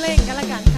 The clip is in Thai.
เพลงกันละกันค่ะ